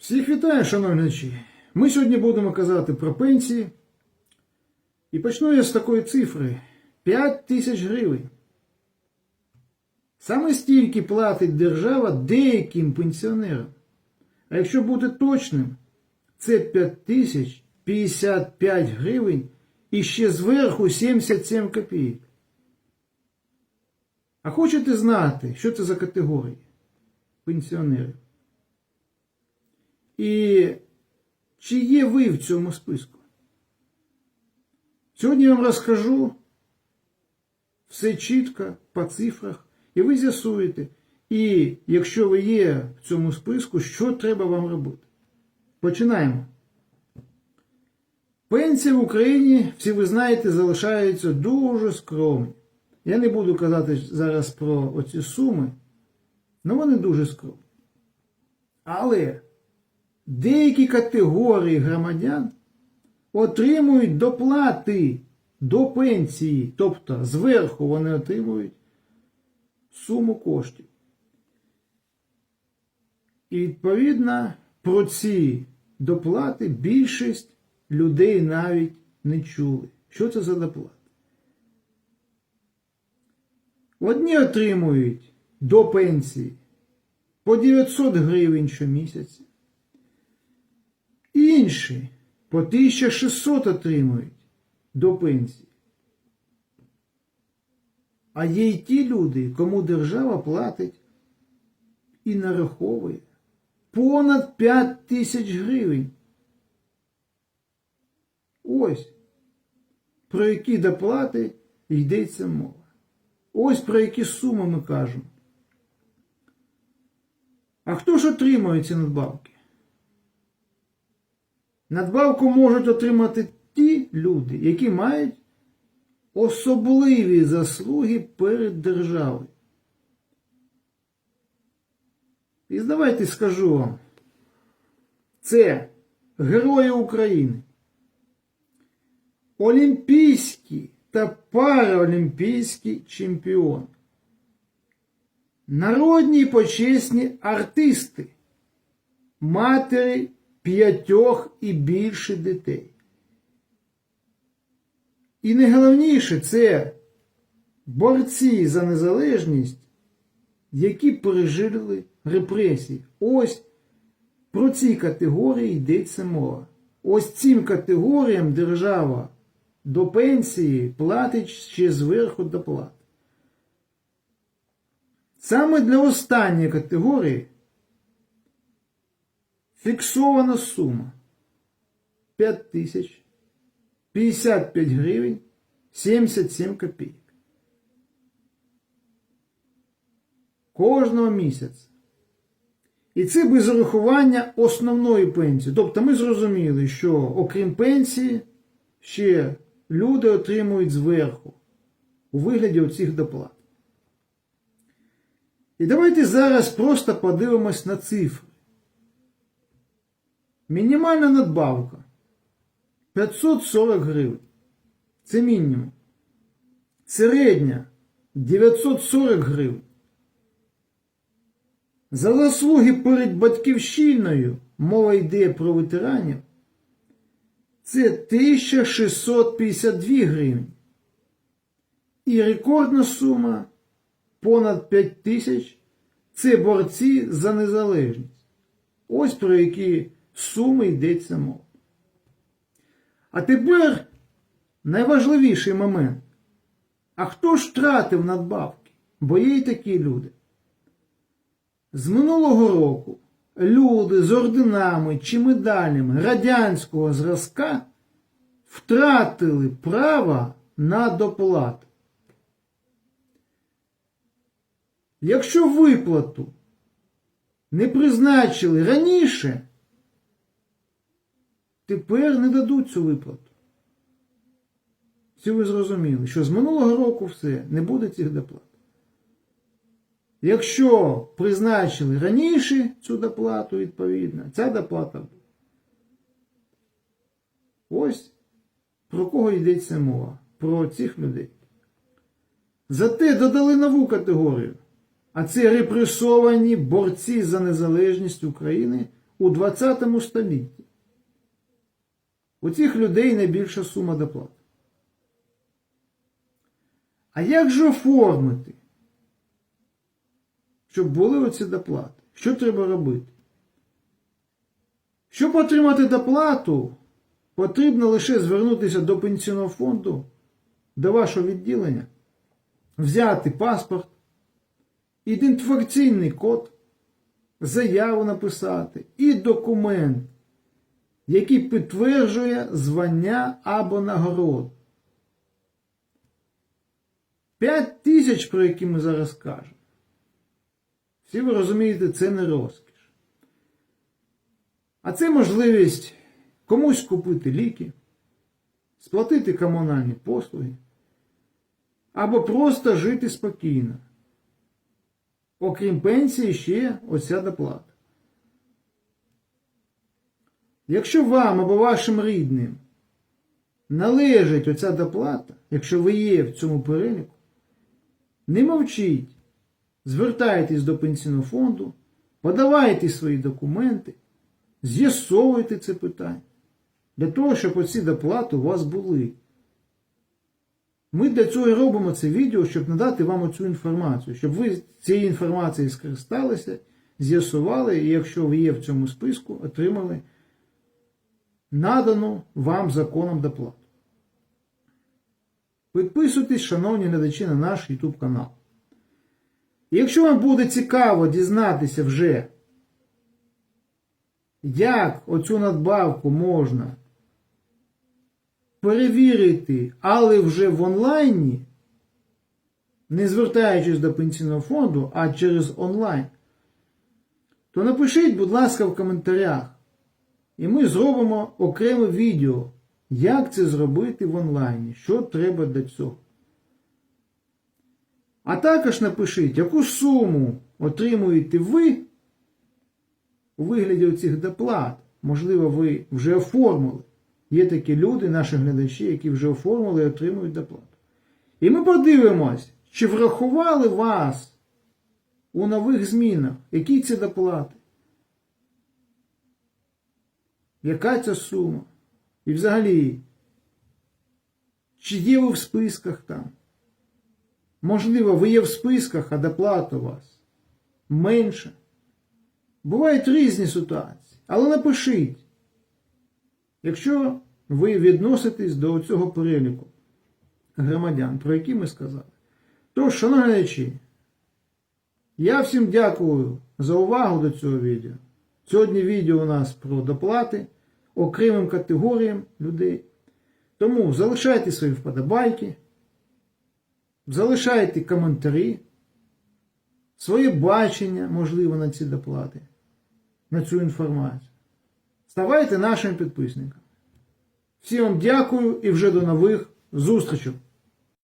Всіх вітаю, шановні глядачі. Ми сьогодні будемо казати про пенсії. І почну я з такої цифри: 5 тисяч гривень. Саме стільки платить держава деяким пенсіонерам. А якщо бути точним, це 5 тисяч 55 гривень і ще зверху 77 копійок. А хочете знати, що це за категорії пенсіонерів? І чи є ви в цьому списку? Сьогодні я вам розкажу все чітко по цифрах, і ви з'ясуєте, і якщо ви є в цьому списку, що треба вам робити. Починаємо. Пенсії в Україні, всі ви знаєте, залишаються дуже скромні. Я не буду казати зараз про оці суми, але вони дуже скромні. Але деякі категорії громадян отримують доплати до пенсії, тобто зверху вони отримують суму коштів. І відповідно про ці доплати більшість людей навіть не чули. Що це за доплати? Одні отримують до пенсії по 900 гривень щомісяця, інші по 1600 отримують до пенсії. А є й ті люди, кому держава платить і нараховує понад 5 тисяч гривень. Ось про які доплати йдеться мова. Ось про які суми ми кажемо. А хто ж отримує ці надбавки? Надбавку можуть отримати ті люди, які мають особливі заслуги перед державою. І давайте скажу вам, це герої України, олімпійські та параолімпійські чемпіони, народні почесні артисти, матері п'ятьох і більше дітей. І найголовніше це борці за незалежність, які пережили репресії. Ось про ці категорії йдеться мова. Ось цим категоріям держава до пенсії платить ще зверху доплат. Саме для останньої категорії фіксована сума 5 тисяч 55 гривень 77 копійок. Кожного місяця. І це без урахування основної пенсії. Тобто ми зрозуміли, що окрім пенсії, ще люди отримують зверху у вигляді оцих доплат. І давайте зараз просто подивимось на цифри. Мінімальна надбавка 540 гривень. Це мінімум. Середня 940 гривень. За заслуги перед батьківщиною мова йде про ветеранів. Це 1652 гривень. І рекордна сума понад 5 тисяч це борці за незалежність. Ось про які суми йдеться мова. А тепер найважливіший момент. А хто ж втратив надбавки? Бо є й такі люди. З минулого року люди з орденами чи медалями радянського зразка втратили право на доплату. Якщо виплату не призначили раніше, тепер не дадуть цю виплату. Всі ви зрозуміли, що з минулого року все, не буде цих доплат. Якщо призначили раніше цю доплату, відповідно, ця доплата буде. Ось про кого йдеться мова? Про цих людей. Зате додали нову категорію. А це репресовані борці за незалежність України у 20 столітті. У цих людей найбільша сума доплат. А як же оформити, щоб були оці доплати? Що треба робити? Щоб отримати доплату, потрібно лише звернутися до пенсійного фонду, до вашого відділення, взяти паспорт, ідентифікаційний код, заяву написати і документ, який підтверджує звання або нагороду. 5 тисяч, про які ми зараз кажемо. Всі ви розумієте, це не розкіш. А це можливість комусь купити ліки, сплатити комунальні послуги або просто жити спокійно. Окрім пенсії, ще оця доплата. Якщо вам або вашим рідним належить оця доплата, якщо ви є в цьому переліку, не мовчіть, звертайтесь до пенсійного фонду, подавайте свої документи, з'ясовуйте це питання. Для того, щоб оці доплати у вас були. Ми для цього і робимо це відео, щоб надати вам оцю інформацію, щоб ви цією інформацією скористалися, з'ясували, і якщо ви є в цьому списку, отримали надану вам законом доплату. Підписуйтесь, шановні глядачі, на наш YouTube канал. Якщо вам буде цікаво дізнатися вже, як оцю надбавку можна перевірити, але вже в онлайні, не звертаючись до пенсійного фонду, а через онлайн, то напишіть, будь ласка, в коментарях. І ми зробимо окреме відео, як це зробити в онлайні, що треба для цього. А також напишіть, яку суму отримуєте ви у вигляді оцих доплат. Можливо, ви вже оформили. Є такі люди, наші глядачі, які вже оформили і отримують доплату. І ми подивимось, чи врахували вас у нових змінах, які ці доплати. Яка ця сума? І взагалі, чи є ви в списках там? Можливо, ви є в списках, а доплата у вас менша. Бувають різні ситуації. Але напишіть, якщо ви відноситесь до цього переліку громадян, про які ми сказали. Тож, шановні я всім дякую за увагу до цього відео. Сьогодні відео у нас про доплати окремим категоріям людей. Тому залишайте свої вподобайки, залишайте коментарі, своє бачення, можливо, на ці доплати, на цю інформацію. Ставайте нашим підписником. Всім вам дякую і вже до нових зустрічей!